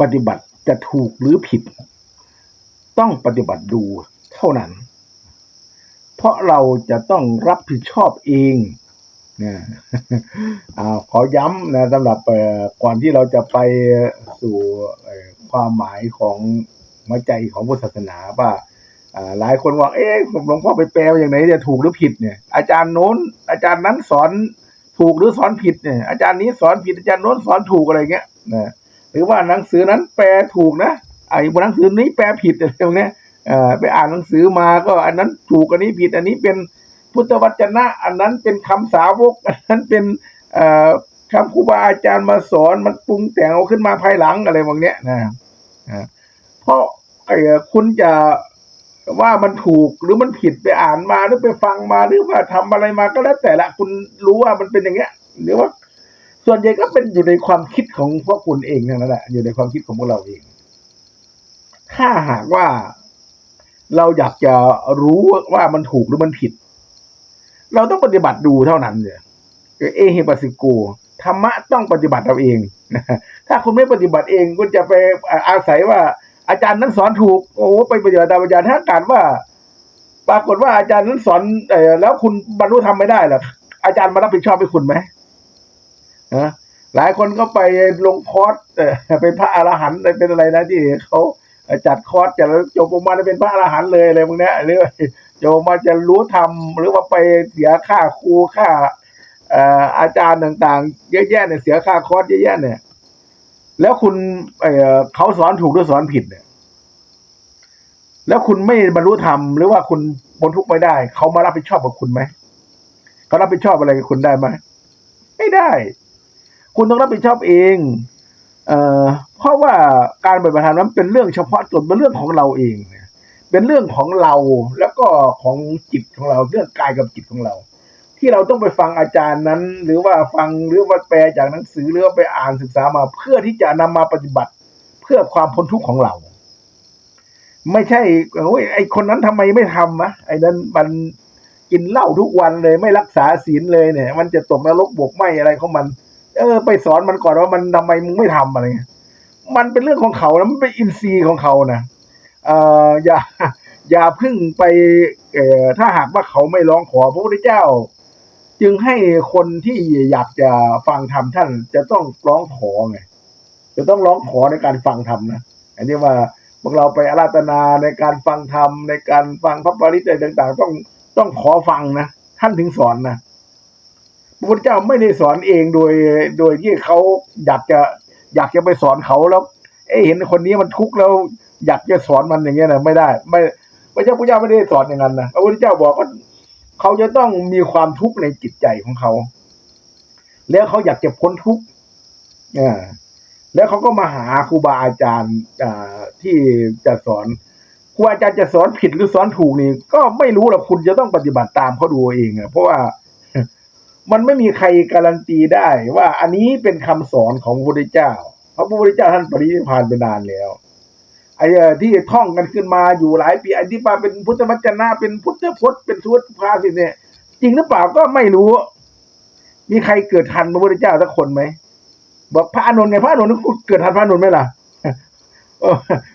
ปฏิบัติจะถูกหรือผิด ต้องปฏิบัติดูเท่านั้น เพราะเราจะต้องรับผิดชอบเองนะอ่าขอย้ำนะสำหรับก่อนที่เราจะไปสู่ความหมายของหัวใจของพุทธศาสนาว่าหลายคนว่าเอ๊ะผมหลวงพ่อไปแปลอย่างไหนจะถูกหรือผิดเนี่ย อาจารย์โน้น อาจารย์นั้นสอนถูกหรือสอนผิดเนี่ย อาจารย์นี้สอนผิดอาจารย์โน้นสอนถูกอะไรเงี้ยนะ หรือว่าหนังสือนั้นแปลถูกนะไอ้หนังสือนี้แปลผิดอะไรพวกเนี้ยอ่อไปอ่านหนังสือมาก็อันนั้นถูกอันนี้ผิดอันนี้เป็นพุทธวจนะ อันนั้นเป็นคำสาวก อันนั้นเป็นอ่อคำครูบาอาจารย์มาสอนมันปรุงแต่งเอาขึ้นมาภายหลังอะไรบางเนี้ยนะอ่าเพราะไอ้คุณจะว่ามันถูกหรือมันผิดไปอ่านมาหรือไปฟังมาหรือว่าทำอะไรมาก็แล้วแต่ละคุณรู้ว่ามันเป็นอย่างเงี้ยหรือว่า ส่วนใหญ่ก็เป็นอยู่ในความคิดของพวกคุณเองนั่นแหละอยู่ในความคิดของพวกเราเอง ถ้าหากว่าเราอยากจะรู้ว่ามันถูกหรือมันผิด เราต้องปฏิบัติดูเท่านั้นเนี่ยเอเฮปัสิโกธรรมะต้องปฏิบัติเราเองถ้าคุณไม่ปฏิบัติเองคุณจะไปอาศัยว่า อาจารย์นั้นสอนถูก โอ้ไปปฏิบัติตามอาจารย์ถ้าการว่า ปรากฏว่าอาจารย์นั้นสอนแล้วคุณบรรลุธรรมไม่ได้หรออาจารย์มารับผิดชอบให้คุณไหม นะหลายคนก็ไปลงคอร์สเป็นพระอรหันต์เป็นอะไรนะที่เขาจัดคอร์สจะจบออกมาเป็นพระอรหันต์เลยอะไรพวกนี้หรือว่าจบออกมาจะรู้ธรรมหรือว่าไปเสียค่าครูค่าอาจารย์ต่างๆ เยอะแยะเนี่ยเสียค่าคอร์สเยอะแยะเนี่ย แล้วคุณเขาสอนถูกหรือสอนผิดเนี่ย แล้วคุณไม่บรรลุธรรมหรือว่าคุณพ้นทุกข์ไม่ได้ เขามารับผิดชอบกับคุณไหมเขารับผิดชอบอะไรกับคุณได้ไหมไม่ได้ คุณต้องรับผิดชอบเองเอ่อเพราะว่าการปฏิบัติธรรมนั้นเป็นเรื่องเฉพาะตัวเป็นเรื่องของเราเอง เป็นเรื่องของเราแล้วก็ของจิตของเราเรื่องกายกับจิตของเรา ที่เราต้องไปฟังอาจารย์นั้น หรือว่าฟังหรือว่าแปลจากหนังสือหรือว่าไปอ่านศึกษามา เพื่อที่จะนำมาปฏิบัติเพื่อความพ้นทุกข์ของเรา ไม่ใช่โอ้ยไอคนนั้นทำไมไม่ทำอะไอ้นั้นมันกินเหล้าทุกวันเลยไม่รักษาศีลเลยเนี่ย มันจะตกนรกบกไหมอะไรของมัน เออไปสอนมันก่อนว่ามันทำไมมึงไม่ทำอะไรเงี้ยมันเป็นเรื่องของเขานะมันเป็นอินทรีย์ของเขานะเอ่ออย่าอย่าพึ่งไปเอ่อถ้าหากว่าเขาไม่ร้องขอพระพุทธเจ้า จึงให้คนที่อยากจะฟังธรรมท่าน จะต้องร้องขอไงจะต้องร้องขอในการฟังธรรมนะอันนี้ว่าพวกเราไปอาราธนาในการฟังธรรมในการฟังพระปริตอะไรต่าง ๆ ต้องต้องขอฟังนะท่านถึงสอนนะ พระพุทธเจ้าไม่ได้สอนเองโดยโดยที่เขาอยากจะอยากจะไปสอนเขาแล้วเอ้เห็นคนนี้มันทุกข์แล้วอยากจะสอนมันอย่างเงี้ยนะไม่ได้ ไม่พระเจ้าพุทธเจ้าไม่ได้สอนอย่างนั้นนะพระพุทธเจ้าบอกว่าเขาจะต้องมีความทุกข์ในจิตใจของเขา แล้วเขาอยากจะพ้นทุกข์อ่าแล้วเขาก็มาหาครูบาอาจารย์อ่าที่จะสอนครูอาจารย์จะสอนผิดหรือสอนถูกนี่ ก็ไม่รู้หรอกคุณจะต้องปฏิบัติตามเขาดูเองอะเพราะว่า มันไม่มีใครการันตีได้ว่าอันนี้เป็นคำสอนของพระพุทธเจ้า เพราะพระพุทธเจ้าท่านปรินิพพานไปนานแล้วไอ้ที่ท่องกันขึ้นมาอยู่หลายปีอันที่มาเป็นพุทธวจนะเป็นพุทธพจน์เป็นสุตภาษิตเนี่ย จริงหรือเปล่าก็ไม่รู้ มีใครเกิดทันพระพุทธเจ้าสักคนไหมบอกพระอานนไงพระอานนเกิดทันพระอานนไหมล่ะ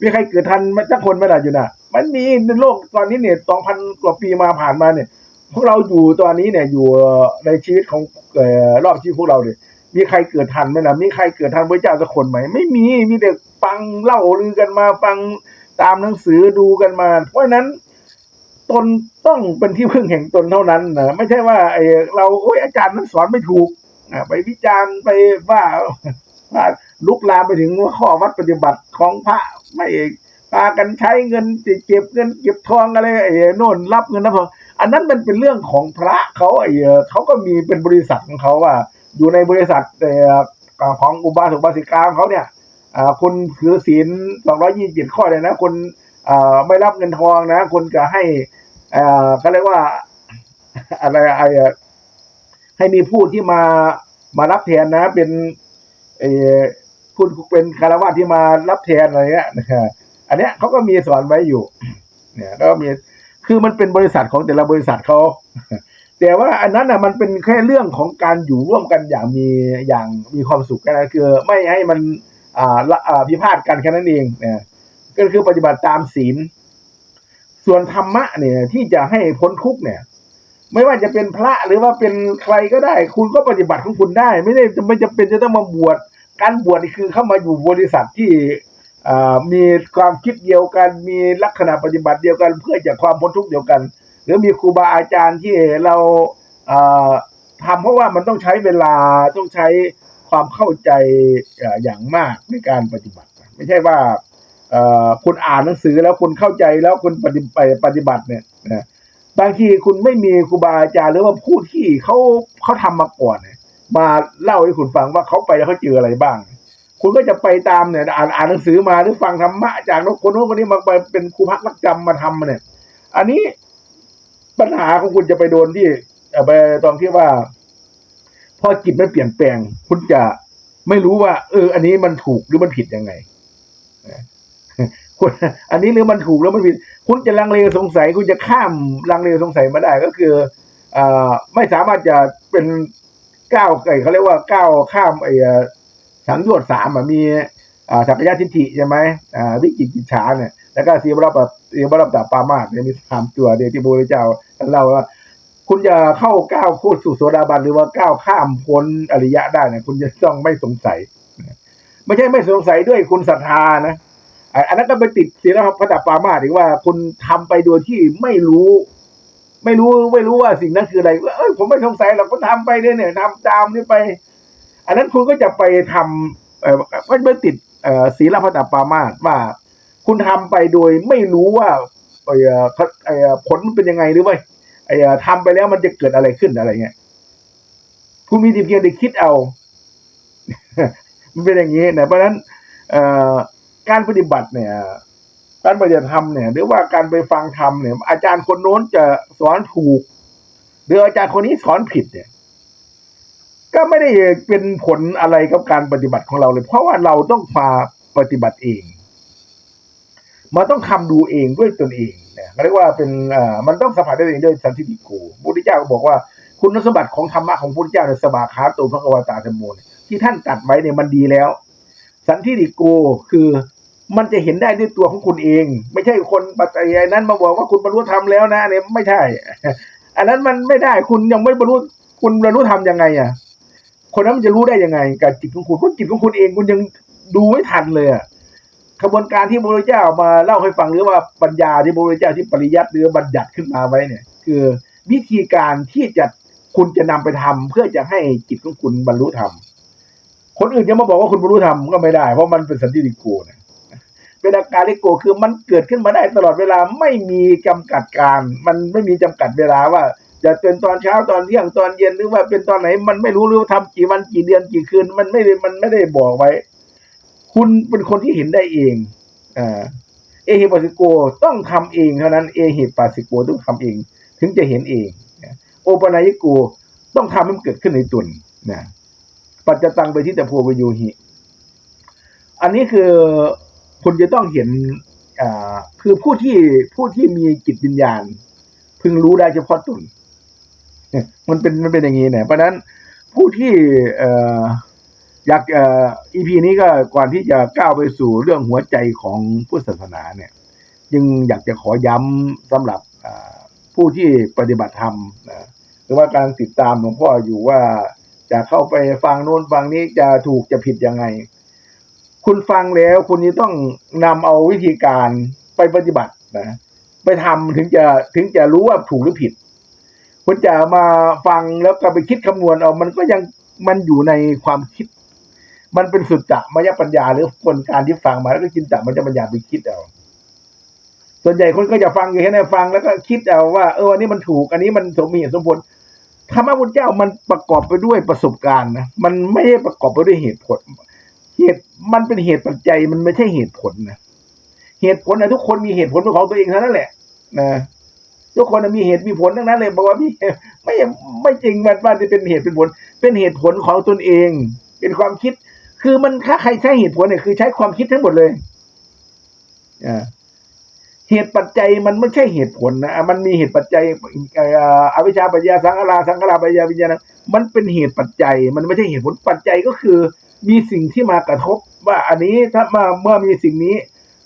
มีใครเกิดทันสักคนไหมล่ะอยู่น่ะ มันมีในโลกตอนนี้เนี่ยสองพันกว่าปีมาผ่านมาเนี่ย พวกเราอยู่ตอนนี้เนี่ยอยู่ในชีวิตของรอบชีวิตพวกเราเนี่ยมีใครเกิดทันไหมล่ะมีใครเกิดทันพระเจ้าสักคนไหมไม่มีมีแต่ฟังเล่าลือกันมาฟังตามหนังสือดูกันมา เพราะนั้นตนต้องเป็นที่พึ่งแห่งตนเท่านั้นนะไม่ใช่ว่าไอเราโอ้ยอาจารย์นั้นสอนไม่ถูกอะไปวิจารณ์ไปว่าว่าลุกลามไปถึงข้อวัดปฏิบัติของพระไม่พากันใช้เงินเก็บเงินเก็บทองอะไรไอ้โน่นรับเงินนะพอ อันนั้นมันเป็นเรื่องของพระเขาไอ้เขาก็มีเป็นบริษัทของเขาว่า อยู่ในบริษัทเอ่อของอุบาสกบาสิกาของเขาเนี่ยอ่าคุณถือศีลสองร้อยยี่สิบข้อเลยนะคนอ่าไม่รับเงินทองนะคนจะให้อ่าเขาเรียกว่าอะไรไอ้เอ่อให้มีผู้ที่มามารับแทนนะ เป็นเออผู้เป็นคารวะที่มารับแทนอะไรเงี้ยนะครับอันเนี้ยเขาก็มีสอนไว้อยู่ เนี่ยก็มี คือมันเป็นบริษัทของแต่ละบริษัทเขาแต่ว่าอันนั้นน่ะมันเป็นแค่เรื่องของการอยู่ร่วมกันอย่างมีอย่างมีความสุขกันนะคือ ไม่ให้มันอ่าละอ่าพิพาทกันแค่นั้นเองนะก็คือปฏิบัติตามศีล ส่วนธรรมะเนี่ยที่จะให้พ้นทุกเนี่ย ไม่ว่าจะเป็นพระหรือว่าเป็นใครก็ได้ คุณก็ปฏิบัติของคุณได้ ไม่ได้ไม่จำเป็นจะต้องมาบวชการบวชนี่คือเข้ามาอยู่บริษัทที่ มีความคิดเดียวกัน มีลักษณะปฏิบัติเดียวกัน เพื่อจะความพ้นทุกข์เดียวกัน หรือมีครูบาอาจารย์ที่เราทำเพราะว่ามันต้องใช้เวลาต้องใช้ความเข้าใจอย่างมากในการปฏิบัติ ไม่ใช่ว่าคุณอ่านหนังสือแล้วคุณเข้าใจแล้วคุณปฏิไปปฏิบัติเนี่ยนะบางทีคุณไม่มีครูบาอาจารย์หรือว่าผู้ที่เขาเขาทำมาก่อนมาเล่าให้คุณฟังว่าเขาไปแล้วเขาเจออะไรบ้าง คุณก็จะไปตามเนี่ย อ่านอ่านหนังสือมาหรือฟังธรรมะจากคนโน้นคนนี้มาเป็นครูพักรักจำมาทำมาเนี่ย อันนี้ปัญหาของคุณจะไปโดนที่เอ่อไปตรงที่ว่า พอจิตมันเปลี่ยนแปลง คุณจะไม่รู้ว่า เออ อันนี้มันถูกหรือมันผิดยังไงคุณอันนี้หรือมันถูกแล้วมันผิด คุณจะลังเลสงสัย คุณจะข้ามลังเลสงสัยมาได้ก็คืออ่าไม่สามารถจะเป็นก้าวไอ้เขาเรียกว่าก้าวข้ามไอ้เอ่อ สังโยชน์สามอะมีอ่าสักยะทิฏฐิใช่ไหมอ่าวิจิกิจฉาเนี่ยแล้วก็สีบรับสีบรับดาปามาสเนี่ยมีสามตัวเดียวที่พระเจ้าเล่าว่าคุณจะเข้าก้าวโคตรสู่โสดาบันหรือว่าก้าวข้ามพ้นอริยะได้เนี่ยคุณจะต้องไม่สงสัยไม่ใช่ไม่สงสัยด้วยคุณศรัทธานะอันนั้นก็ไปติดศีลพระดาปามาสอีกว่าคุณทำไปโดยที่ไม่รู้ ไม่รู้ไม่รู้ว่าสิ่งนั้นคืออะไรเอ้ยผมไม่สงสัยหรอกก็ทำไปเนี่ยเนี่ยทำตามนี่ไป อันนั้นคุณก็จะไปทำเอ่อก็ไปติดเอ่อศีลพระดาปามาสว่า คุณทำไปโดยไม่รู้ว่าเอ่อเอ่อผลเป็นยังไงหรือว่าเอ่อทำไปแล้วมันจะเกิดอะไรขึ้นอะไรเงี้ยคุณมีแต่เพียงแต่คิดเอา มันเป็นอย่างนี้นะเพราะฉะนั้นเอ่อการปฏิบัติเนี่ยการปฏิบัติธรรมเนี่ยหรือว่าการไปฟังธรรมเนี่ย อาจารย์คนโน้นจะสอนถูก หรืออาจารย์คนนี้สอนผิดเนี่ย ก็ไม่ได้เป็นผลอะไรกับการปฏิบัติของเราเลย เพราะว่าเราต้องมาปฏิบัติเองมันต้องทำดูเองด้วยตนเองเนี่ยเรียกว่าเป็นเอ่อมันต้องสัมผัสได้เองด้วยสันติโกพระพุทธเจ้าก็บอกว่า คุณสมบัติของธรรมะของพระพุทธเจ้าในสบาขาโตพระกวาตาธรรมโมเนี่ยที่ท่านตัดไว้เนี่ยมันดีแล้ว สันติโกคือมันจะเห็นได้ด้วยตัวของคุณเอง ไม่ใช่คนปัจจัยนั้นมาบอกว่าคุณบรรลุธรรมแล้วนะเนี่ยไม่ใช่ อันนั้นมันไม่ได้คุณยังไม่บรรลุคุณบรรลุธรรมยังไงอะ คนนั้นมันจะรู้ได้ยังไงกับจิตของคุณเพราะจิตของคุณเองคุณยังดูไม่ทันเลยอะขบวนการที่พระเจ้ามาเล่าให้ฟังหรือว่าปัญญาที่พระเจ้าที่ปริยัติหรือบัญญัติขึ้นมาไว้เนี่ย คือวิธีการที่จะคุณจะนำไปทำเพื่อจะให้จิตของคุณบรรลุธรรมคนอื่นจะมาบอกว่าคุณบรรลุธรรมก็ไม่ได้ เพราะมันเป็นสันติโกนะเป็นอาการลิโกคือมันเกิดขึ้นมาได้ตลอดเวลาไม่มีจำกัดการ มันไม่มีจำกัดเวลาว่า จะเป็นตอนเช้าตอนเที่ยงตอนเย็นหรือว่าเป็นตอนไหน มันไม่รู้หรือว่าทำกี่วันกี่เดือนกี่คืน มันไม่ได้มันไม่ได้บอกไว้ คุณเป็นคนที่เห็นได้เองอ่าเอหิปัสสิโกต้องทำเองเท่านั้นเอหิปัสสิโกต้องทำเอง ถึงจะเห็นเองโอปนายโกต้องทำให้มันเกิดขึ้นในตนนะปัจจตังไปที่แต่โพวโยหิ อันนี้คือคุณจะต้องเห็นอ่าคือผู้ที่ผู้ที่มีจิตวิญญาณ พึงรู้ได้เฉพาะตนเนี่ย มันเป็นมันเป็นอย่างนี้เนี่ยเพราะนั้นผู้ที่ออยากอ่อ EP นี้ก็ก่อนที่จะก้าวไปสู่เรื่องหัวใจของพุทธศาสนาเนี่ย จึงอยากจะขอย้ำสำหรับผู้ที่ปฏิบัติธรรมนะหรือว่าการติดตามหลวงพ่ออยู่ว่าจะเข้าไปฟังโน้นฟังนี้จะถูกจะผิดยังไง คุณฟังแล้วคุณจะต้องนำเอาวิธีการไปปฏิบัตินะไปทำถึงจะถึงจะรู้ว่าถูกหรือผิด คุณจะมาฟังแล้วก็ไปคิดคำนวณเอา มันก็ยังมันอยู่ในความคิด มันเป็นสุดจะมายปัญญา หรือคนการที่ฟังมาแล้วก็จินตมันจะปัญญาไปคิดเอาส่วนใหญ่คนก็จะฟังอย่างนี้ฟังแล้วก็คิดเอาว่าเอออันนี้มันถูก อันนี้มันสมเหตุสมผลธรรมะพุทธเจ้ามันประกอบไปด้วยประสบการณ์นะมันไม่ได้ประกอบไปด้วยเหตุผล เหตุมันเป็นเหตุปัจจัยมันไม่ใช่เหตุผลนะเหตุผลนะทุกคนมีเหตุผลเป็นของตัวเองเท่านั้นแหละนะ ทุกคนมีเหตุมีผลทั้งนั้นเลยบอกว่าพี่ไม่ไม่จริงมันว่าจะเป็นเหตุเป็นผล เป็นเหตุผลของตนเอง เป็นความคิด คือมันถ้าใครใช้เหตุผลเนี่ยคือใช้ความคิดทั้งหมดเลยอ่าเหตุปัจจัยมันไม่ใช่เหตุผลนะ มันมีเหตุปัจจัยอวิชชาปัญญาสังขาราสังขาราปัญญาวิญญาณมันเป็นเหตุปัจจัย มันไม่ใช่เหตุผลปัจจัยก็คือ มีสิ่งที่มากระทบ ว่าอันนี้ถ้ามาเมื่อมีสิ่งนี้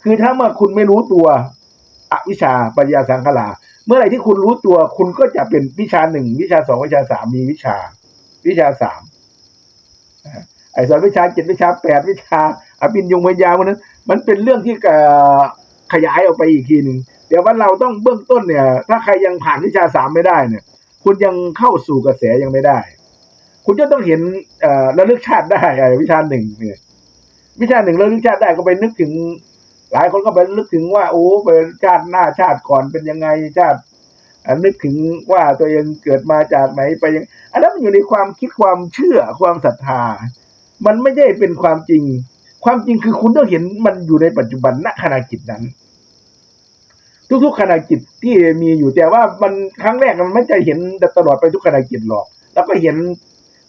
คือถ้าเมื่อคุณไม่รู้ตัวอวิชชาปัญญาสังขาร เมื่อไหร่ที่คุณรู้ตัวคุณก็จะเป็นวิชาหนึ่งวิชาสองวิชาสามมีวิชา วิชาสามไอ้สอนวิชาเจ็ดวิชาแปดวิชาอภิญญงพยาวันนั้น มันเป็นเรื่องที่ขยายออกไปอีกทีหนึ่งแต่ว่าเราต้องเบื้องต้นเนี่ย ถ้าใครยังผ่านวิชาสามไม่ได้เนี่ย คุณยังเข้าสู่กระแสยังไม่ได้ คุณจะต้องเห็นระลึกชาติได้ไอ้วิชาหนึ่งเนี่ยวิชาหนึ่งระลึกชาติได้ก็ไปนึกถึง หลายคนก็ไปนึกถึงว่าโอ้เป็นชาติหน้าชาติก่อนเป็นยังไงชาตินึกถึงว่าตัวเองเกิดมาจากไหนไปยังอันนั้นมันอยู่ในความคิดความเชื่อความศรัทธา มันไม่ได้เป็นความจริง ความจริงคือคุณต้องเห็นมันอยู่ในปัจจุบันณขณะจิตนั้น ทุกๆขณะจิตที่มีอยู่แต่ว่ามันครั้งแรกมันไม่จะเห็นตลอดไปทุกขณะจิตหรอก แล้วก็เห็น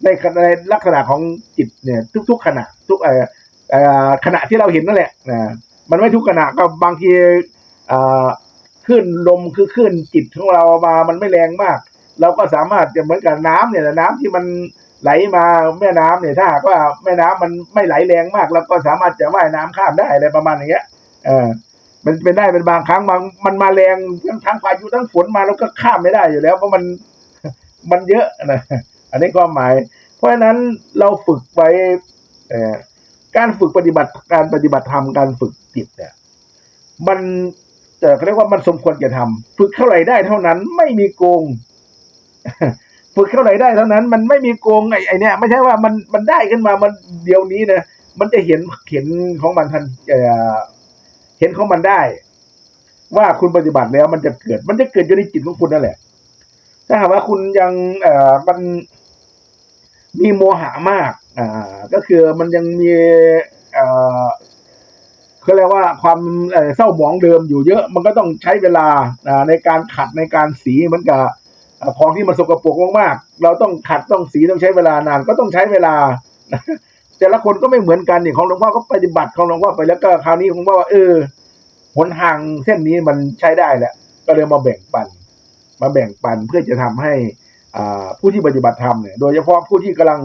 ในในลักษณะของจิตเนี่ย ทุก ๆ ขณะ ทุกเอ่อขณะที่เราเห็นนั่นแหละนะ มันไม่ทุกขณะก็บางทีขึ้นลมคือขึ้นจิตของเรามามันไม่แรงมาก เราก็สามารถจะเหมือนกับน้ำเนี่ยน้ำที่มันไหลมาแม่น้ำเนี่ยถ้าหากว่าแม่น้ำมันไม่ไหลแรงมากเราก็สามารถจะว่ายน้ำข้ามได้อะไรประมาณอย่างเงี้ยเออมันเป็นได้เป็นบางครั้งบางมันมาแรงทั้งทั้งพายุทั้งฝนมาแล้วก็ข้ามไม่ได้อยู่แล้วเพราะมันมันเยอะนะอันนี้ความหมาย เพราะฉะนั้นเราฝึกไว้เอ่อ การฝึกปฏิบัติการปฏิบัติธรรมการฝึกจิตเนี่ย มันแต่เขาเรียกว่ามันสมควรจะทำฝึกเท่าไหร่ได้เท่านั้น ไม่มีโกง ฝึกเท่าไหร่ได้เท่านั้น มันไม่มีโกงไอ้ไอ้เนี่ยไม่ใช่ว่ามันมันได้ขึ้นมามันเดี๋ยวนี้นะมันจะเห็นเห็นของมันทันเอ่อเห็นของมันได้ ว่าคุณปฏิบัติแล้วมันจะเกิด มันจะเกิดอยู่ในจิตของคุณนั่นแหละ ถ้าหากว่าคุณยังเอ่อมัน มีโมหะมากอ่าก็คือมันยังมีเอ่อเขาเรียกว่าความเอ่อเศร้าหมองเดิมอยู่เยอะ มันก็ต้องใช้เวลาอ่าในการขัดในการสีเหมือนกับของที่มันสกปรกมากๆ เราต้องขัดต้องสีต้องใช้เวลานานก็ต้องใช้เวลา แต่ละคนก็ไม่เหมือนกันนี่ของหลวงพ่อก็ปฏิบัติของหลวงพ่อไปแล้วก็คราวนี้ผมว่าเออหนทางเส้นนี้มันใช้ได้แหละก็เลยมาแบ่งปัน มาแบ่งปันเพื่อจะทำให้ ผู้ที่ปฏิบัติธรรมเนี่ยโดยเฉพาะผู้ที่กำลัง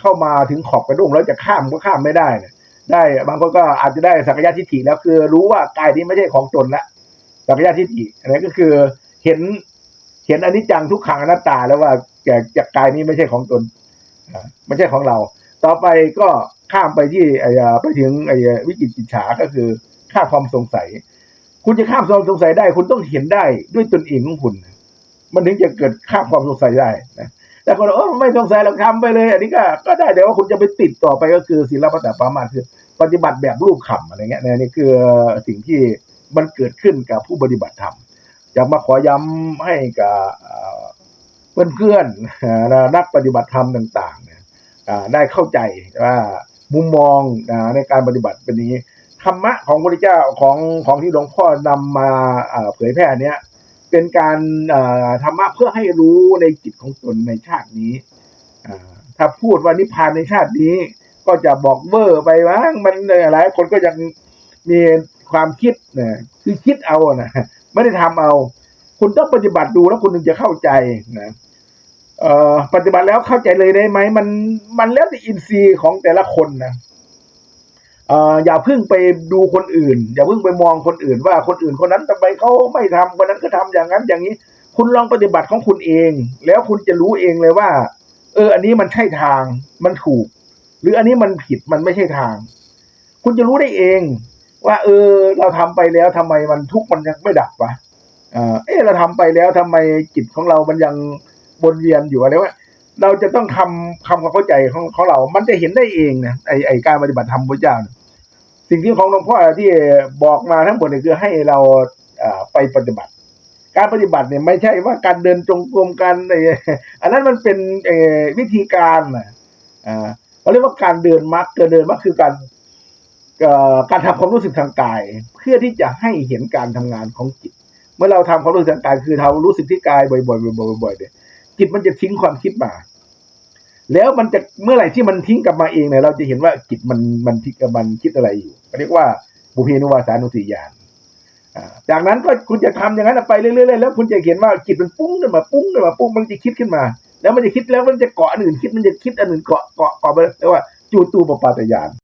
เข้ามาถึงขอบกระด้งแล้วจะข้ามก็ข้ามไม่ได้เนี่ยได้บางคนก็อาจจะได้สักยะทิฏฐิแล้วคือรู้ว่ากายนี้ไม่ใช่ของตนละสักยะทิฏฐิอันนี้ก็คือเห็นเห็นอนิจจังทุกขังอนัตตาแล้วว่าแกจากกายนี้ไม่ใช่ของตนไม่ใช่ของเรา ต่อไปก็ข้ามไปที่ไอ้ไปถึงไอ้วิจิตรกิจฉาก็คือข้ามความสงสัย คุณจะข้ามความสงสัยได้ คุณต้องเห็นได้ด้วยตนเองของคุณ มันถึงจะเกิดข้ามความสงสัยได้นะแต่คนเออไม่สงสัยเราทำไปเลย อันนี้ก็ก็ได้แต่ว่าคุณจะไปติดต่อไปก็คือศีลปฏิปามาสคือ ปฏิบัติแบบรูปคำอะไรเงี้ยนี่ยนี่คือสิ่งที่มันเกิดขึ้นกับผู้ปฏิบัติธรรมอยากมาขอย้ำให้กับเพื่อนเพื่อนๆนักปฏิบัติธรรมต่างๆเนี่ยได้เข้าใจว่ามุมมองในการปฏิบัติเป็นนี้ธรรมะของพระพุทธเจ้าของของที่หลวงพ่อนำมาอ่าเผยแพร่เนี้ย เป็นการธรรมะเพื่อให้รู้ในจิตของตนในชาตินี้ถ้าพูดว่านิพพานในชาตินี้ ก็จะบอกเวอร์ไปว่ามันหลายคนก็ยังมีความคิดนะคือคิดเอานะไม่ได้ทำเอา คุณต้องปฏิบัติดูแล้วคุณถึงจะเข้าใจนะปฏิบัติแล้วเข้าใจเลยได้ไหมมันมันแล้วแต่อินทรีย์ของแต่ละคนนะ อย่าเพิ่งไปดูคนอื่น อย่าเพิ่งไปมองคนอื่น ว่าคนอื่นคนนั้นทำไมเขาไม่ทำคนนั้นก็ทำอย่างนั้นอย่างนี้ คุณลองปฏิบัติของคุณเอง แล้วคุณจะรู้เองเลยว่า เออ อันนี้มันใช่ทางมันถูก หรืออันนี้มันผิดมันไม่ใช่ทาง คุณจะรู้ได้เอง ว่า เออ เราทำไปแล้วทำไมมันทุกข์มันยังไม่ดับวะเออเราทำไปแล้วทำไมจิตของเรามันยังวนเวียนอยู่อะไรวะ เราจะต้องทำคำความเข้าใจของของเรา มันจะเห็นได้เองนะไอไอการปฏิบัติธรรมพระเจ้าสิ่งที่ของหลวงพ่อที่บอกมาทั้งหมดเนี่ยคือให้เราไปปฏิบัติ การปฏิบัติเนี่ยไม่ใช่ว่าการเดินจงกรมกันไออันนั้นมันเป็นวิธีการนะอ่าเขาเรียกว่าการเดินมรรคการเดินมรรคคือการการทำความรู้สึกทางกาย เพื่อที่จะให้เห็นการทำงานของจิต เมื่อเราทำความรู้สึกทางกายคือเรารู้สึกที่กายบ่อยๆบ่อยๆบ่อยๆเนี่ย จิตมันจะทิ้งความคิดมา แล้วมันจะเมื่อไหร่ที่มันทิ้งกลับมาเองเนี่ยเราจะเห็นว่าจิตมันมันทิ้งมันคิดอะไรอยู่เรียกว่าบุเพนุวาสานุสติญาณจากนั้นก็คุณจะทำอย่างนั้นไปเรื่อยๆแล้วคุณจะเห็นว่าจิตมันปุ้งขึ้นมาปุ้งขึ้นมาปุ้งมันจะคิดขึ้นมา แล้วมันจะคิดแล้วมันจะเกาะอันอื่นคิดมันจะคิดอันอื่นเกาะเกาะเกาะไปแต่ว่าจูตูปปาตยาน